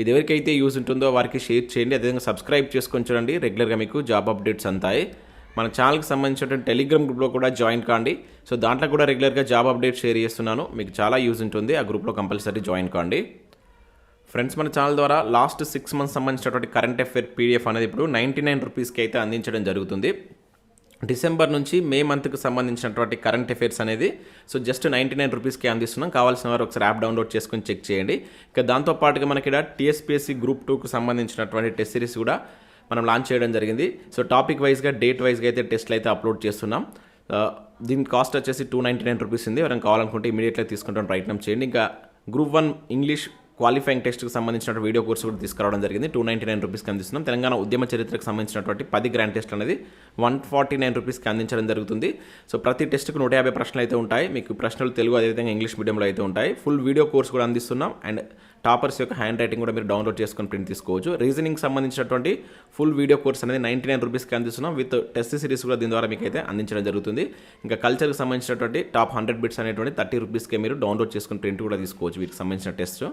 ఇది ఎవరికైతే యూజ్ ఉంటుందో వారికి షేర్ చేయండి. అదేవిధంగా సబ్స్క్రైబ్ చేసుకొని చూడండి. రెగ్యులర్గా మీకు జాబ్ అప్డేట్స్ అంతాయి. మన ఛానల్కి సంబంధించిన టెలిగ్రామ్ గ్రూప్లో కూడా జాయిన్ కాండి. సో దాంట్లో కూడా రెగ్యులర్గా జాబ్ అప్డేట్ షేర్ చేస్తున్నాను. మీకు చాలా యూజ్ ఉంటుంది. ఆ గ్రూప్లో కంపల్సరీ జాయిన్ కాండి. ఫ్రెండ్స్ మన ఛానల్ ద్వారా లాస్ట్ సిక్స్ మంత్స్ సంబంధించినటువంటి కరెంట్ అఫేర్ పీడిఎఫ్ అనేది ఇప్పుడు నైంటీ నైన్ రూపీస్కి అయితే అందించడం జరుగుతుంది. డిసెంబర్ నుంచి మే మంత్కి సంబంధించినటువంటి కరెంట్ అఫైర్స్ అనేది సో జస్ట్ నైంటీ నైన్ రూపీస్కి అందిస్తున్నాం. కావాల్సిన వారు ఒకసారి యాప్ డౌన్లోడ్ చేసుకుని చెక్ చేయండి. ఇక దాంతోపాటుగా మనకి ఇక్కడ టీఎస్పీఎస్సీ గ్రూప్ టూకు సంబంధించినటువంటి టెస్ట్ సిరీస్ కూడా మనం లాంచ్ చేయడం జరిగింది. సో టాపిక్ వైజ్గా డేట్ వైజ్గా అయితే టెస్ట్లు అయితే అప్లోడ్ చేస్తున్నాం. దీని కాస్ట్ వచ్చేసి టూ నైంటీ నైన్ రూపీస్ ఉంది. ఎవరైనా కావాలనుకుంటే ఇమీడియట్గా తీసుకుంటాం ప్రయత్నం చేయండి. ఇంకా గ్రూప్ వన్ ఇంగ్లీష్ క్వాలిఫైయింగ్ టెస్ట్కి సంబంధించిన వీడియో కోర్స్ కూడా తీసుకురావడం జరిగింది. టూ నైంటీ నైన్ రూపీస్కి అందిస్తున్నాం. తెలంగాణ ఉద్యమ చరిత్రకు సంబంధించినటువంటి పది గ్రాండ్ టెస్ట్ అనేది వన్ ఫార్టీ నైన్ రూపీస్కి అందించడం జరుగుతుంది. సో ప్రతి టెస్ట్కు నూట యాభై ప్రశ్నలు అయితే ఉంటాయి. మీకు ప్రశ్నలు తెలుగు అదేవిధంగా ఇంగ్లీష్ మీడియంలో అయితే ఉంటాయి. ఫుల్ వీడియో కోర్స్ కూడా అందిస్తున్నాం. అండ్ టాపర్స్ యొక్క హ్యాండ్ రైటింగ్ కూడా మీరు డౌన్లోడ్ చేసుకొని ప్రింట్ తీసుకోవచ్చు. రీజనింగ్ సంబంధించినటువంటి ఫుల్ వీడియో కోర్స్ అనేది నైంటీ నైన్ రూపీస్కి అందిస్తున్నాం. విత్ టెస్ట్ సిరీస్ కూడా దీని ద్వారా మీకు అయితే అందించడం జరుగుతుంది. ఇంకా కల్చర్కి సంబంధించినటువంటి టాప్ హండ్రెడ్ బిట్స్ అనేటువంటి థర్టీ రూపీస్కే మీరు డౌన్లోడ్ చేసుకుని ప్రింట్ కూడా తీసుకోవచ్చు. వీటికి సంబంధించిన టెస్ట్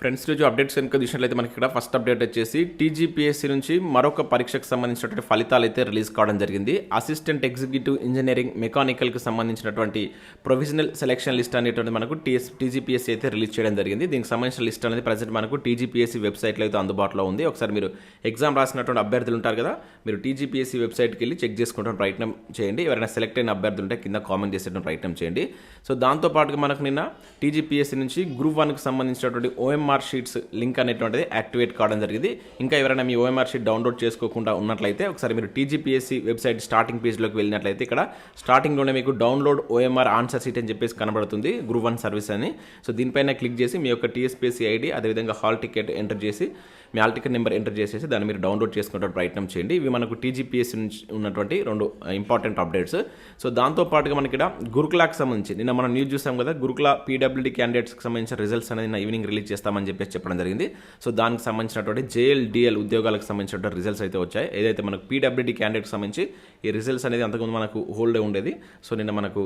ఫ్రెండ్స్ రోజు అప్డేట్స్ కనుక చూసినట్లయితే మనకి ఇక్కడ ఫస్ట్ అప్డేట్ వచ్చేసి టీజీపీఎస్సీ నుంచి మరొక పరీక్షకు సంబంధించినటువంటి ఫలితాలు అయితే రిలీజ్ కావడం జరిగింది. అసిస్టెంట్ ఎగ్జిక్యూటివ్ ఇంజనీరింగ్ మెకానికల్కి సంబంధించినటువంటి ప్రొవిజనల్ సెలెక్షన్ లిస్ట్ అనేటువంటి మనకు టీఎస్ టీజీపీఎస్సీ అయితే రిలీజ్ చేయడం జరిగింది. దీనికి సంబంధించిన లిస్ట్ అనేది ప్రజెంట్ మనకు టీజీపీఎస్సీ వెబ్సైట్లో అయితే అందుబాటులో ఉంది. ఒకసారి మీరు ఎగ్జామ్ రాసినటువంటి అభ్యర్థులు ఉంటారు కదా మీరు టీజీపీఎస్సీ వెబ్సైట్కి వెళ్ళి చెక్ చేసుకుంటాం ప్రయత్నం చేయండి. ఎవరైనా సెలెక్ట్ అయిన అభ్యర్థులు ఉంటే కింద కామెంట్ చేసేటువంటి ప్రయత్నం చేయండి. సో దాంతోపాటుగా మనకు నిన్న టీజీపీఎస్సీ నుంచి గ్రూప్ వన్కి సంబంధించినటువంటి ఓఎంఆర్ షీట్స్ లింక్ అనేటువంటిది యాక్టివేట్ కావడం జరిగింది. ఇంకా ఎవరైనా మీ ఓఎంఆర్ షీట్ డౌన్లోడ్ చేసుకోకుండా ఉన్నట్లయితే ఒకసారి మీరు టీజీపీఎస్సీ వెబ్సైట్ స్టార్టింగ్ పేజ్లోకి వెళ్ళినట్లయితే ఇక్కడ స్టార్టింగ్లోనే మీకు డౌన్లోడ్ ఓఎంఆర్ ఆన్సర్ షీట్ అని చెప్పేసి కనబడుతుంది గ్రూప్ వన్ సర్వీస్ అని. సో దీనిపైన క్లిక్ చేసి మీ యొక్క టీఎస్పీఎస్సీ ఐడి అదేవిధంగా హాల్ టికెట్ ఎంటర్ చేసి మీ హాల్ నెంబర్ ఎంటర్ చేసేసి దాన్ని మీరు డౌన్లోడ్ చేసుకునే ప్రయత్నం చేయండి. ఇవి మనకు టీజీపీఎస్ నుంచి ఉన్నటువంటి రెండు ఇంపార్టెంట్ అప్డేట్స్ సో దాంతోపాటుగా మనకి ఇక్కడ గురుకులాకి సంబంధించి నిన్న మనం న్యూస్ చూసాం కదా గురుకుల పీడబ్ల్యూడీ క్యాండిడేట్స్కి సంబంధించిన రిజల్ట్స్ అనేది నిన్న ఈవినింగ్ రిలీజ్ చేస్తామని చెప్పేసి చెప్పడం జరిగింది. సో దానికి సంబంధించినటువంటి జేఎల్ డిఎల్ ఉద్యోగాలకు సంబంధించినటువంటి రిజల్ట్స్ అయితే వచ్చాయి. ఏదైతే మనకు పీడబ్ల్యూడీ క్యాండిడేట్కి సంబంధించి ఈ రిజల్ట్స్ అనేది అంతకుముందు మనకు హోల్డ్ ఉండేది. సో నిన్న మనకు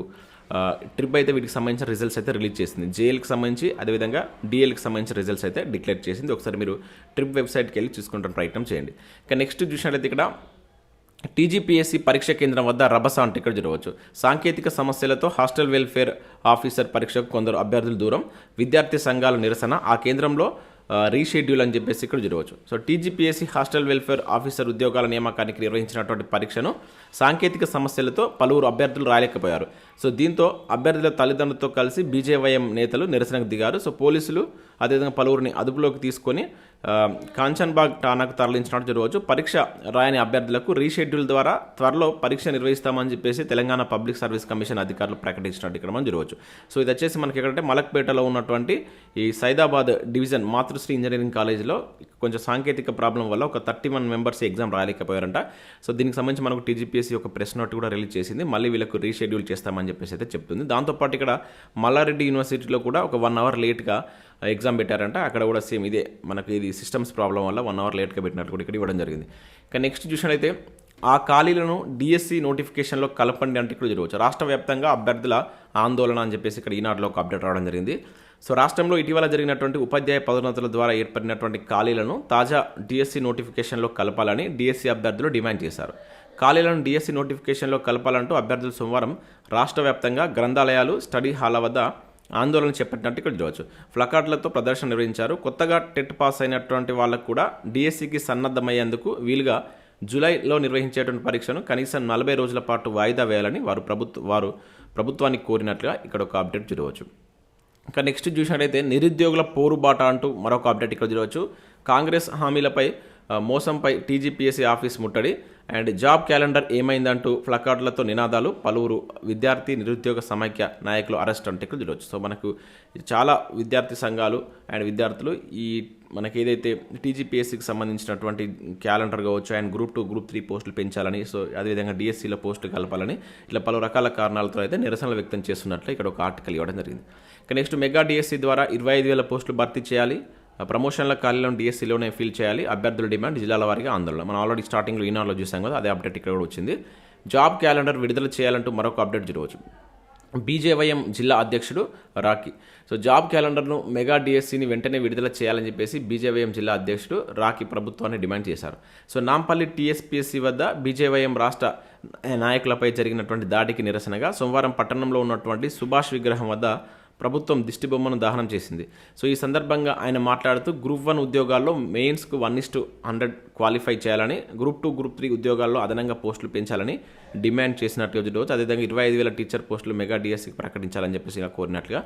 ట్రిప్ అయితే వీటికి సంబంధించిన రిజల్ట్స్ అయితే రిలీజ్ చేసింది. జేఎల్కి సంబంధించి అదేవిధంగా డిఎల్కి సంబంధించిన రిజల్ట్స్ అయితే డిక్లేర్ చేసింది. ఒకసారి మీరు ట్రిప్ వెబ్సైట్కి వెళ్ళి చూసుకుంటాం ప్రయత్నం చేయండి. ఇక నెక్స్ట్ చూసినట్లయితే ఇక్కడ టీజీపీఎస్సీ పరీక్ష కేంద్రం వద్ద రభస అంటే ఇక్కడ జరగవచ్చు. సాంకేతిక సమస్యలతో హాస్టల్ వెల్ఫేర్ ఆఫీసర్ పరీక్షకు కొందరు అభ్యర్థులు దూరం విద్యార్థి సంఘాల నిరసన ఆ కేంద్రంలో రీషెడ్యూల్ అని చెప్పేసి ఇక్కడ జరగవచ్చు. So TGPSC hostel welfare officer ఉద్యోగాల నియామకానికి నిర్వహించినటువంటి పరీక్షను సాంకేతిక సమస్యలతో పలువురు అభ్యర్థులు రాయలేకపోయారు. సో దీంతో అభ్యర్థుల తల్లిదండ్రులతో కలిసి బీజేవైఎం నేతలు నిరసనకు దిగారు. సో పోలీసులు అదేవిధంగా పలువురిని అదుపులోకి తీసుకొని కాంచన్బాగ్ ఠానాకు తరలించినట్టు జరగవచ్చు పరీక్ష రాయని అభ్యర్థులకు రీషెడ్యూల్ ద్వారా త్వరలో పరీక్ష నిర్వహిస్తామని చెప్పేసి తెలంగాణ పబ్లిక్ సర్వీస్ కమిషన్ అధికారులు ప్రకటించినట్టు ఇక్కడ మనం జరగవచ్చు సో ఇది వచ్చేసి మనకి ఎక్కడంటే మలక్పేటలో ఉన్నటువంటి ఈ సైదాబాద్ డివిజన్ మాతృశ్రీ ఇంజనీరింగ్ కాలేజీలో కొంచెం సాంకేతిక ప్రాబ్లం వల్ల ఒక థర్టీ వన్ మెంబర్స్ ఎగ్జామ్ రాయలేకపోయారంట. సో దీనికి సంబంధించి మనకు టీజీపీఎస్సీ ఒక ప్రెస్ నోట్ కూడా రిలీజ్ చేసింది. మళ్ళీ వీళ్ళకు రీషెడ్యూల్ చేస్తామని చెప్పేసి అయితే చెప్తుంది. దాంతోపాటు ఇక్కడ మల్లారెడ్డి యూనివర్సిటీలో కూడా ఒక వన్ అవర్ లేట్గా ఎగ్జామ్ పెట్టారంట. అక్కడ కూడా సేమ్ ఇదే మనకి ఇది సిస్టమ్స్ ప్రాబ్లం వల్ల వన్ అవర్ లేట్గా పెట్టినట్టు కూడా ఇక్కడ ఇవ్వడం జరిగింది. కానీ నెక్స్ట్ చూసినట్లయితే ఆ ఖాళీలను డిఎస్సి నోటిఫికేషన్లో కలపండి అంటే ఇక్కడ జరగవచ్చు. రాష్ట్ర వ్యాప్తంగా అభ్యర్థుల ఆందోళన అని చెప్పేసి ఇక్కడ ఈనాడులో ఒక అప్డేట్ రావడం జరిగింది. సో రాష్ట్రంలో ఇటీవల జరిగినటువంటి ఉపాధ్యాయ పదోన్నతుల ద్వారా ఏర్పడినటువంటి ఖాళీలను తాజా డిఎస్సి నోటిఫికేషన్లో కలపాలని డిఎస్సి అభ్యర్థులు డిమాండ్ చేశారు. ఖాళీలను డిఎస్సి నోటిఫికేషన్లో కలపాలంటూ అభ్యర్థులు సోమవారం రాష్ట్ర వ్యాప్తంగా గ్రంథాలయాలు స్టడీ హాల్ల వద్ద ఆందోళన చేపట్టినట్టు ఇక్కడ చూడవచ్చు. ఫ్లకార్డులతో ప్రదర్శన నిర్వహించారు. కొత్తగా టెట్ పాస్ అయినటువంటి వాళ్ళకు కూడా డిఎస్సికి సన్నద్ధమయ్యేందుకు వీలుగా జూలైలో నిర్వహించేటువంటి పరీక్షను కనీసం నలభై రోజుల పాటు వాయిదా వేయాలని వారు ప్రభుత్వ వారు ప్రభుత్వానికి కోరినట్లుగా ఇక్కడ ఒక అప్డేట్ చూడవచ్చు. ఇంకా నెక్స్ట్ చూసినట్టయితే నిరుద్యోగుల పోరుబాట అంటూ మరొక అప్డేట్ ఇక్కడ చూడవచ్చు. కాంగ్రెస్ హామీలపై మోసంపై టీజీపీఎస్సీ ఆఫీస్ ముట్టడి. అండ్ జాబ్ క్యాలెండర్ ఏమైందంటూ ప్లకార్డులతో నినాదాలు. పలువురు విద్యార్థి నిరుద్యోగ సమైక్య నాయకులు అరెస్ట్ అంటే ఇక్కడ చూడవచ్చు. సో మనకు చాలా విద్యార్థి సంఘాలు అండ్ విద్యార్థులు ఈ మనకి ఏదైతే టీజీపీఎస్సీకి సంబంధించినటువంటి క్యాలెండర్ కావచ్చు and group two group three పోస్టులు పెంచాలని సో అదేవిధంగా డిఎస్సీలో పోస్టులు కలపాలని ఇట్లా పలు రకాల కారణాలతో అయితే నిరసనలు వ్యక్తం చేస్తున్నట్లు ఇక్కడ ఒక ఆర్టికల్ ఇవ్వడం జరిగింది. ఇక నెక్స్ట్ మెగా డిఎస్సీ ద్వారా ఇరవై ఐదు వేల పోస్టులు భర్తీ చేయాలి. ప్రమోషన్ల ఖాళీలను డిఎస్సీలోనే ఫిల్ చేయాలి. అభ్యర్థుల డిమాండ్ జిల్లాల వారికి ఆందోళన. మనం ఆల్రెడీ స్టార్టింగ్లో ఈనాడులో చూసాం కదా అదే అప్డేట్ ఇక్కడ కూడా వచ్చింది. జాబ్ క్యాలెండర్ విడుదల చేయాలంటూ మరొక అప్డేట్ జరగవచ్చు. బీజేవైఎం జిల్లా అధ్యక్షుడు రాకీ సో జాబ్ క్యాలెండర్ను మెగా డిఎస్సిని వెంటనే విడుదల చేయాలని చెప్పేసి బీజేవైఎం జిల్లా అధ్యక్షుడు రాకీ ప్రభుత్వాన్ని డిమాండ్ చేశారు. సో నాంపల్లి టీఎస్పీఎస్సీ వద్ద బీజేవైఎం రాష్ట్ర నాయకులపై జరిగినటువంటి దాడికి నిరసనగా సోమవారం పట్టణంలో ఉన్నటువంటి సుభాష్ విగ్రహం వద్ద ప్రభుత్వం దిష్టిబొమ్మను దహనం చేసింది. సో ఈ సందర్భంగా ఆయన మాట్లాడుతూ గ్రూప్ వన్ ఉద్యోగాల్లో మెయిన్స్కు one is to hundred qualify చేయాలని గ్రూప్ టూ గ్రూప్ త్రీ ఉద్యోగాల్లో అదనంగా పోస్టులు పెంచాలని డిమాండ్ చేసినట్లు రోజు. అదేవిధంగా ఇరవై ఐదు వేల టీచర్ పోస్టులు మెగా డిఎస్సికి ప్రకటించాలని చెప్పేసి ఇలా కోరినట్లుగా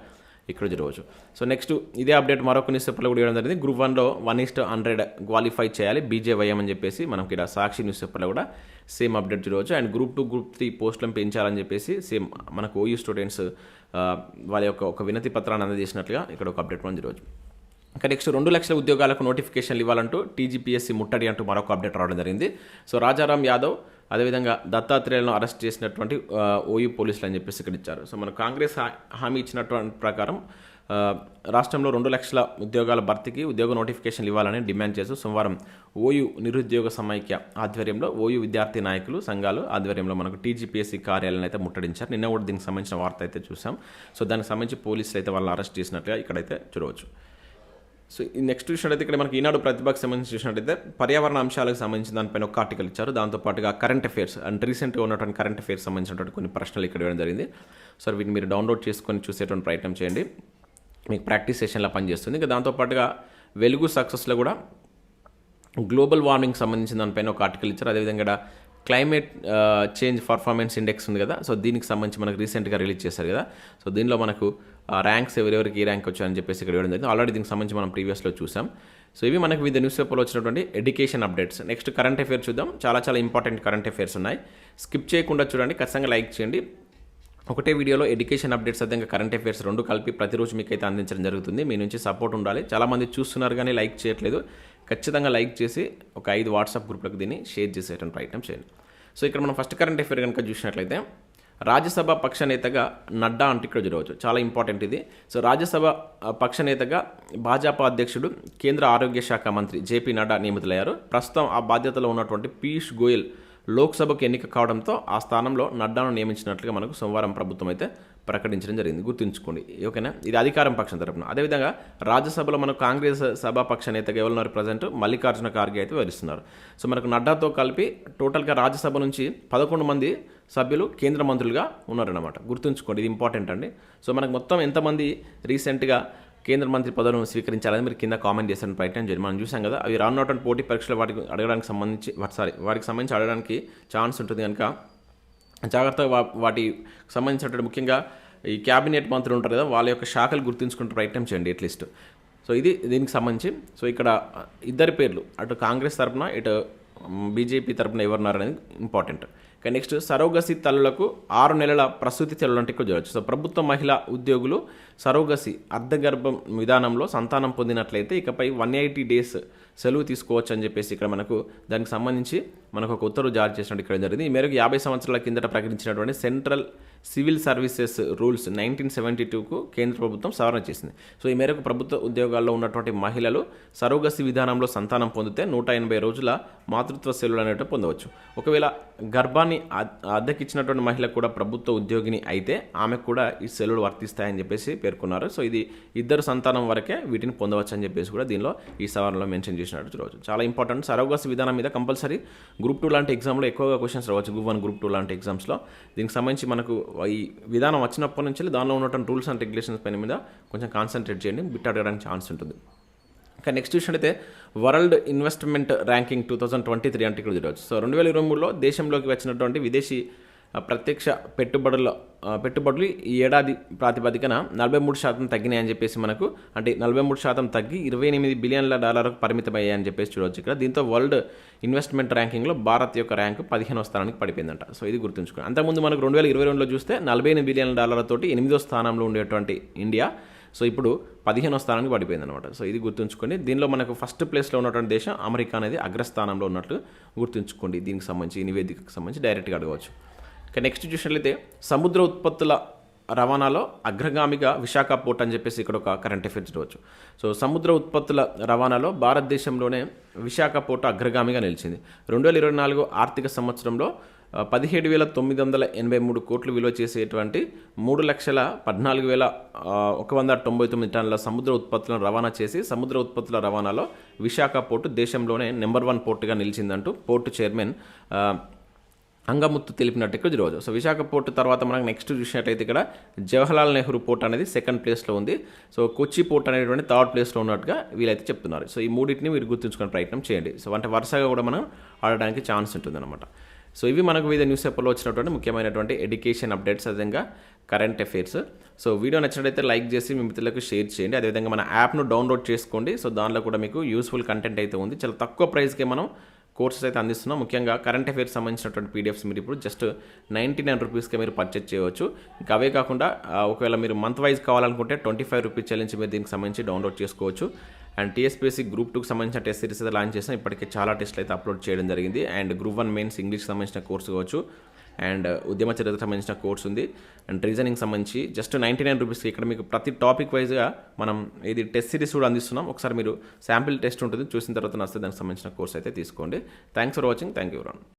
ఇక్కడ రోజు. సో నెక్స్ట్ ఇదే అప్డేట్ మరొక న్యూస్ పేపర్లో కూడా ఇవ్వడం జరిగింది. గ్రూప్ వన్లో one is to hundred qualify చేయాలి బీజేవైఎం అని చెప్పేసి మనకి ఇక్కడ సాక్షి న్యూస్ పేపర్లో కూడా సేమ్ అప్డేట్ చూడవచ్చు and group two group three పోస్టులను పెంచాలని చెప్పేసి సేమ్ మనకు ఓయూ స్టూడెంట్స్ వాళ్ళ యొక్క ఒక వినతి పత్రాన్ని అందజేసినట్లుగా ఇక్కడ ఒక అప్డేట్ ఉంది ఈరోజు ఇంకా నెక్స్ట్ రెండు లక్షల ఉద్యోగాలకు నోటిఫికేషన్లు ఇవ్వాలంటూ టీజీపీఎస్సీ ముట్టడి అంటూ మరొక అప్డేట్ రావడం జరిగింది. సో రాజారాం యాదవ్ అదేవిధంగా దత్తాత్రేయులను అరెస్ట్ చేసినటువంటి ఓయూ పోలీసులు అని చెప్పేసి ఇక్కడ ఇచ్చారు. సో మన కాంగ్రెస్ హా- హామీ ఇచ్చినటువంటి ప్రకారం రాష్ట్రంలో రెండు లక్షల ఉద్యోగాల భర్తీకి ఉద్యోగ నోటిఫికేషన్లు ఇవ్వాలని డిమాండ్ చేస్తూ సోమవారం ఓయూ నిరుద్యోగ సమైక్య ఆధ్వర్యంలో ఓయూ విద్యార్థి నాయకులు సంఘాలు ఆధ్వర్యంలో మనకు టీజీపీఎస్సీ కార్యాలయం అయితే ముట్టడించారు. నిన్న కూడా దీనికి సంబంధించిన వార్త అయితే చూసాం సో దానికి సంబంధించి పోలీసులు అయితే వాళ్ళని అరెస్ట్ చేసినట్టుగా ఇక్కడైతే చూడవచ్చు. సో ఈ నెక్స్ట్ చూసినట్టయితే ఇక్కడ మనకి ఈనాడు ప్రతిభకు సంబంధించి చూసినట్టయితే పర్యావరణ అంశాలకు సంబంధించిన దానిపైన ఒక ఆర్టికల్ ఇచ్చారు. దాంతోపాటుగా కరెంట్ అఫేర్స్ అండ్ రీసెంట్గా ఉన్నటువంటి కరెంట్ అఫేర్స్ సంబంధించినటువంటి కొన్ని ప్రశ్నలు ఇక్కడ ఇవ్వడం జరిగింది. సో వీటిని మీరు డౌన్లోడ్ చేసుకొని చూసేటువంటి ప్రయత్నం చేయండి. మీకు ప్రాక్టీస్ సెషన్లో పనిచేస్తుంది. ఇంకా దాంతోపాటుగా వెలుగు సక్సెస్లో కూడా గ్లోబల్ వార్మింగ్ సంబంధించిన దానిపైన ఒక ఆర్టికల్ ఇచ్చారు. అదేవిధంగా క్లైమేట్ చేంజ్ పర్ఫార్మెన్స్ ఇండెక్స్ ఉంది కదా సో దీనికి సంబంధించి మనకు రీసెంట్గా రిలీజ్ చేశారు కదా. సో దీనిలో మనకు ర్యాంక్స్ ఎవరెవరికి ఏ ర్యాంక్ వచ్చాయని చెప్పేసి ఇక్కడ ఇవ్వడం జరిగింది. ఆల్రెడీ దీనికి సంబంధించి మనం ప్రీవియస్లో చూసాం. సో ఇవి మనకు వివిధ న్యూస్ పేపర్లో వచ్చినటువంటి education updates. Next current affairs చూద్దాం. చాలా చాలా ఇంపార్టెంట్ కరెంట్ అఫేర్స్ ఉన్నాయి. స్కిప్ చేయకుండా చూడండి. ఖచ్చితంగా లైక్ చేయండి. ఒకటే వీడియోలో ఎడ్యుకేషన్ అప్డేట్స్ అదే ఇంకా కరెంట్ అఫైర్స్ రెండు కలిపి ప్రతిరోజు మీకు అయితే అందించడం జరుగుతుంది. మీ నుంచి సపోర్ట్ ఉండాలి. చాలామంది చూస్తున్నారు కానీ లైక్ చేయట్లేదు. ఖచ్చితంగా లైక్ చేసి ఒక ఐదు వాట్సాప్ గ్రూప్లకు దీన్ని షేర్ చేసేటువంటి ప్రయత్నం చేయండి. సో ఇక్కడ మనం ఫస్ట్ కరెంట్ అఫైర్ కనుక చూసినట్లయితే రాజ్యసభ పక్ష నేతగా నడ్డా అంటే ఇక్కడ చూడవచ్చు. చాలా ఇంపార్టెంట్ ఇది. సో రాజ్యసభ పక్ష నేతగా భాజపా అధ్యక్షుడు కేంద్ర ఆరోగ్య శాఖ మంత్రి జేపీ నడ్డా నియమితులయ్యారు. ప్రస్తుతం ఆ బాధ్యతలో ఉన్నటువంటి పీయూష్ గోయల్ లోక్సభకు ఎన్నిక కావడంతో ఆ స్థానంలో నడ్డాను నియమించినట్లుగా మనకు సోమవారం ప్రభుత్వం అయితే ప్రకటించడం జరిగింది. గుర్తుంచుకోండి. ఓకేనా? ఇది అధికారం పక్షం తరపున. అదేవిధంగా రాజ్యసభలో మనకు కాంగ్రెస్ సభాపక్ష నేతగా ఎవరున్నారు ప్రజెంట్ మల్లికార్జున ఖార్గే అయితే వహిస్తున్నారు సో మనకు నడ్డాతో కలిపి టోటల్గా రాజ్యసభ నుంచి పదకొండు మంది సభ్యులు కేంద్ర మంత్రులుగా ఉన్నారన్నమాట. గుర్తుంచుకోండి ఇది ఇంపార్టెంట్ అండి. సో మనకు మొత్తం ఎంతమంది రీసెంట్గా కేంద్ర మంత్రి పదవులను స్వీకరించాలని మీరు కింద కామెంట్ చేసిన ప్రయత్నం జరిగింది మనం చూసాం కదా అవి రానున్నటువంటి పోటీ పరీక్షలు వాటికి అడగడానికి సంబంధించి సారీ వాటికి సంబంధించి అడగడానికి ఛాన్స్ ఉంటుంది కనుక జాగ్రత్తగా వా- వాటి సంబంధించినటువంటి ముఖ్యంగా ఈ క్యాబినెట్ మంత్రులు ఉంటారు కదా వాళ్ళ యొక్క శాఖలు గుర్తుంచుకుంటే ప్రయత్నం చేయండి అట్లీస్ట్ సో ఇది దీనికి సంబంధించి సో ఇక్కడ ఇద్దరి పేర్లు అటు కాంగ్రెస్ తరపున ఇటు బీజేపీ తరపున ఎవరున్నారనేది ఇంపార్టెంట్ ఇక నెక్స్ట్ సరోగసి తల్లులకు ఆరు నెలల ప్రసూతి తల్లులంటే ఇక్కడ చూడవచ్చు సో ప్రభుత్వ మహిళా ఉద్యోగులు సరోగసి అర్ధగర్భం విధానంలో సంతానం పొందినట్లయితే ఇకపై వన్ ఎయిటీ డేస్ సెలవు తీసుకోవచ్చు అని చెప్పేసి ఇక్కడ మనకు దానికి సంబంధించి మనకు ఒక ఉత్తర్వు జారీ చేసినట్టు ఇక్కడ జరిగింది. ఈ మేరకు యాభై సంవత్సరాల కిందట ప్రకటించినటువంటి central civil services rules nineteen seventy టూకు కేంద్ర ప్రభుత్వం సవరణ చేసింది. సో ఈ మేరకు ప్రభుత్వ ఉద్యోగాల్లో ఉన్నటువంటి మహిళలు సరోగసి విధానంలో సంతానం పొందితే నూట ఎనభై రోజుల మాతృత్వ సెలవులు అనేవి పొందవచ్చు. ఒకవేళ గర్భాన్ని అద్దెకిచ్చినటువంటి మహిళ కూడా ప్రభుత్వ ఉద్యోగిని అయితే ఆమెకు కూడా ఈ సెలవులు వర్తిస్తాయని చెప్పేసి పేర్కొన్నారు. సో ఇది ఇద్దరు సంతానం వరకే వీటిని పొందవచ్చు అని చెప్పేసి కూడా దీనిలో ఈ సవరణలో మెన్షన్ చేసినట్టు చూడవచ్చు. చాలా ఇంపార్టెంట్. సరోగసి విధానం మీద కంపల్సరీ గ్రూప్ టూ లాంటి ఎగ్జామ్లో ఎక్కువగా క్వశ్చన్స్ రావచ్చు. గ్రూప్ వన్ గ్రూప్ టూ లాంటి ఎగ్జామ్స్లో. దీనికి సంబంధించి మనకు ఈ విధానం వచ్చినప్పటి నుంచి దానిలో ఉన్నటువంటి రూల్స్ అండ్ రెగ్యులేషన్స్ పైన మీద కొంచెం కాన్సన్ట్రేట్ చేయండి బిట్ అడగడానికి ఛాన్స్ ఉంటుంది. ఇంకా నెక్స్ట్ చూసినట్టయితే world investment ranking two thousand twenty three అంటే ఇక్కడ చూడవచ్చు. సో రెండు వేల ఇరవై మూడులో దేశంలోకి వచ్చినటువంటి విదేశీ ప్రత్యక్ష పెట్టుబడుల పెట్టుబడులు ఈ ఏడాది ప్రాతిపదికన నలభై మూడు శాతం తగ్గినాయని చెప్పేసి మనకు అంటే నలభై మూడు శాతం తగ్గి ఇరవై ఎనిమిది బిలియన్ల డాలర్కు పరిమితమయ్యాయని చెప్పేసి చూడవచ్చు ఇక్కడ. దీంతో వరల్డ్ ఇన్వెస్ట్మెంట్ ర్యాంకింగ్లో భారత్ యొక్క ర్యాంకు పదిహేనో స్థానానికి పడిపోయిందంట. సో ఇది గుర్తుంచుకోండి. అంతకుముందు మనకు రెండు వేల ఇరవై రెండులో చూస్తే నలభై ఎనిమిది బిలియన్ల డాలర్లతోటి ఎనిమిదో స్థానంలో ఉండేటువంటి ఇండియా. సో ఇప్పుడు పదిహేనో స్థానానికి పడిపోయింది అనమాట సో ఇది గుర్తుంచుకోండి. దీనిలో మనకు ఫస్ట్ ప్లేస్లో ఉన్నటువంటి దేశం అమెరికా అనేది అగ్రస్థానంలో ఉన్నట్టు గుర్తుంచుకోండి. దీనికి సంబంధించి ఈ నివేదికకు సంబంధించి డైరెక్ట్గా అడగవచ్చు. ఇక నెక్స్ట్ చూసినట్లయితే సముద్ర ఉత్పత్తుల రవాణాలో అగ్రగామిగా విశాఖ పోర్ట్ అని చెప్పేసి ఇక్కడ ఒక కరెంట్ అఫేర్స్ చూడవచ్చు. సో సముద్ర ఉత్పత్తుల రవాణాలో భారతదేశంలోనే విశాఖ పోర్ట్ అగ్రగామిగా నిలిచింది. రెండు వేల ఇరవై నాలుగు ఆర్థిక సంవత్సరంలో పదిహేడు వేల తొమ్మిది వందల ఎనభై మూడు కోట్లు విలువ చేసేటువంటి మూడు లక్షల పద్నాలుగు వేల ఒక వంద తొంభై తొమ్మిది టన్నుల సముద్ర ఉత్పత్తులను రవాణా చేసి సముద్ర ఉత్పత్తుల రవాణాలో విశాఖ పోర్టు దేశంలోనే నెంబర్ వన్ పోర్టుగా నిలిచిందంటూ పోర్టు చైర్మన్ అంగముత్తు తెలిపినట్టు ఇక్కడ ఈరోజు సో విశాఖ పోర్టు తర్వాత మనకు నెక్స్ట్ చూసినట్టయితే ఇక్కడ జవహర్లాల్ నెహ్రూ పోర్ట్ అనేది సెకండ్ ప్లేస్లో ఉంది. సో కొచ్చి పోర్ట్ అనేటువంటి థర్డ్ ప్లేస్లో ఉన్నట్టుగా వీళ్ళైతే చెప్తున్నారు. సో ఈ మూడింటిని మీరు గుర్తుంచుకునే ప్రయత్నం చేయండి. సో అంటే వరుసగా కూడా మనం ఆడడానికి ఛాన్స్ ఉంటుంది అనమాట సో ఇవి మనకు వివిధ న్యూస్ పేపర్లో వచ్చినటువంటి ముఖ్యమైనటువంటి ఎడ్యుకేషన్ అప్డేట్స్ అదేవిధంగా కరెంట్ అఫైర్స్ సో వీడియో నచ్చినట్లయితే లైక్ చేసి మీ మిత్రులకు షేర్ చేయండి. అదేవిధంగా మన యాప్ను డౌన్లోడ్ చేసుకోండి. సో దానిలో కూడా మీకు యూస్ఫుల్ కంటెంట్ అయితే ఉంది. చాలా తక్కువ ప్రైస్కే మనం కోర్సెస్ అయితే అందిస్తున్నాం. ముఖ్యంగా కరెంట్ అఫైర్స్ సంబంధించినటువంటి పీడిఎఫ్స్ మీరు ఇప్పుడు జస్ట్ నైంటీ నైన్ రూపీస్కే మీరు పర్చేజ్ చేయవచ్చు. ఇంకా అవే కాకుండా ఒకవేళ మీరు మంత్ వైజ్ కావాలనుకుంటే ట్వంటీ ఫైవ్ రూపీస్ చెల్లించి మీరు దీనికి సంబంధించి డౌన్లోడ్ చేసుకోవచ్చు. అండ్ టీఎస్పీఎస్సీ గ్రూప్ టూకి సంబంధించిన టెస్ట్ సిరీస్ అయితే లాంచ్ చేసిన ఇప్పటికే చాలా టెస్ట్లు అయితే అప్లోడ్ చేయడం జరిగింది. అండ్ గ్రూప్ వన్ మెయిన్స్ ఇంగ్లీష్కి సంబంధించిన కోర్సు కావచ్చు. అండ్ ఉద్యమ చరిత్రకు సంబంధించిన కోర్స్ ఉంది. అండ్ రీజనింగ్ సంబంధించి జస్ట్ నైంటీ నైన్ రూపీస్కి ఇక్కడ మీకు ప్రతి టాపిక్ వైజ్గా మనం ఇది టెస్ట్ సిరీస్ కూడా అందిస్తున్నాం. ఒకసారి మీరు శాంపిల్ టెస్ట్ ఉంటుంది. చూసిన తర్వాత నచ్చితే దానికి సంబంధించిన కోర్స్ అయితే తీసుకోండి. Thanks for watching thank you Ron